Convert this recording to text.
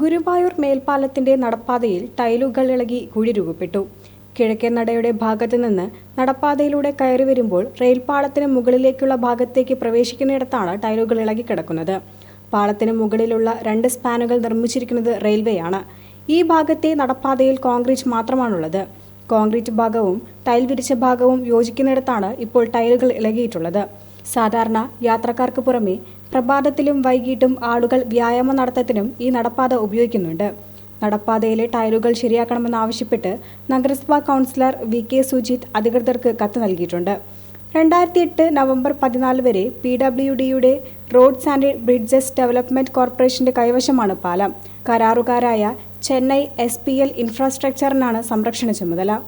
ഗുരുവായൂർ മേൽപ്പാലത്തിന്റെ നടപ്പാതയിൽ ടൈലുകൾ ഇളകി കുഴി രൂപപ്പെട്ടു. കിഴക്കൻ നടയുടെ ഭാഗത്തു നിന്ന് നടപ്പാതയിലൂടെ കയറി വരുമ്പോൾ റെയിൽപാളത്തിന് മുകളിലേക്കുള്ള ഭാഗത്തേക്ക് പ്രവേശിക്കുന്നിടത്താണ് ടൈലുകൾ ഇളകി കിടക്കുന്നത്. പാളത്തിന് മുകളിലുള്ള രണ്ട് സ്പാനുകൾ നിർമ്മിച്ചിരിക്കുന്നത് റെയിൽവേയാണ്. ഈ ഭാഗത്തെ നടപ്പാതയിൽ കോൺക്രീറ്റ് മാത്രമാണുള്ളത്. കോൺക്രീറ്റ് ഭാഗവും ടൈൽ വിരിച്ച ഭാഗവും യോജിക്കുന്നിടത്താണ് ഇപ്പോൾ ടൈലുകൾ ഇളകിയിട്ടുള്ളത്. സാധാരണ യാത്രക്കാർക്ക് പുറമെ പ്രഭാതത്തിലും വൈകിട്ടും ആളുകൾ വ്യായാമ നടത്തത്തിനും ഈ നടപ്പാത ഉപയോഗിക്കുന്നുണ്ട്. നടപ്പാതയിലെ ടയറുകൾ ശരിയാക്കണമെന്നാവശ്യപ്പെട്ട് നഗരസഭാ കൗൺസിലർ വി കെ സുജിത് അധികൃതർക്ക് കത്ത് നൽകിയിട്ടുണ്ട്. രണ്ടായിരത്തി എട്ട് നവംബർ പതിനാല് വരെ പി ഡബ്ല്യു ഡിയുടെ റോഡ്സ് ആൻഡ് ബ്രിഡ്ജസ് ഡെവലപ്മെന്റ് കോർപ്പറേഷന്റെ കൈവശമാണ് പാലം. കരാറുകാരായ ചെന്നൈ എസ് പി എൽ ഇൻഫ്രാസ്ട്രക്ചറിനാണ് സംരക്ഷണ ചുമതല.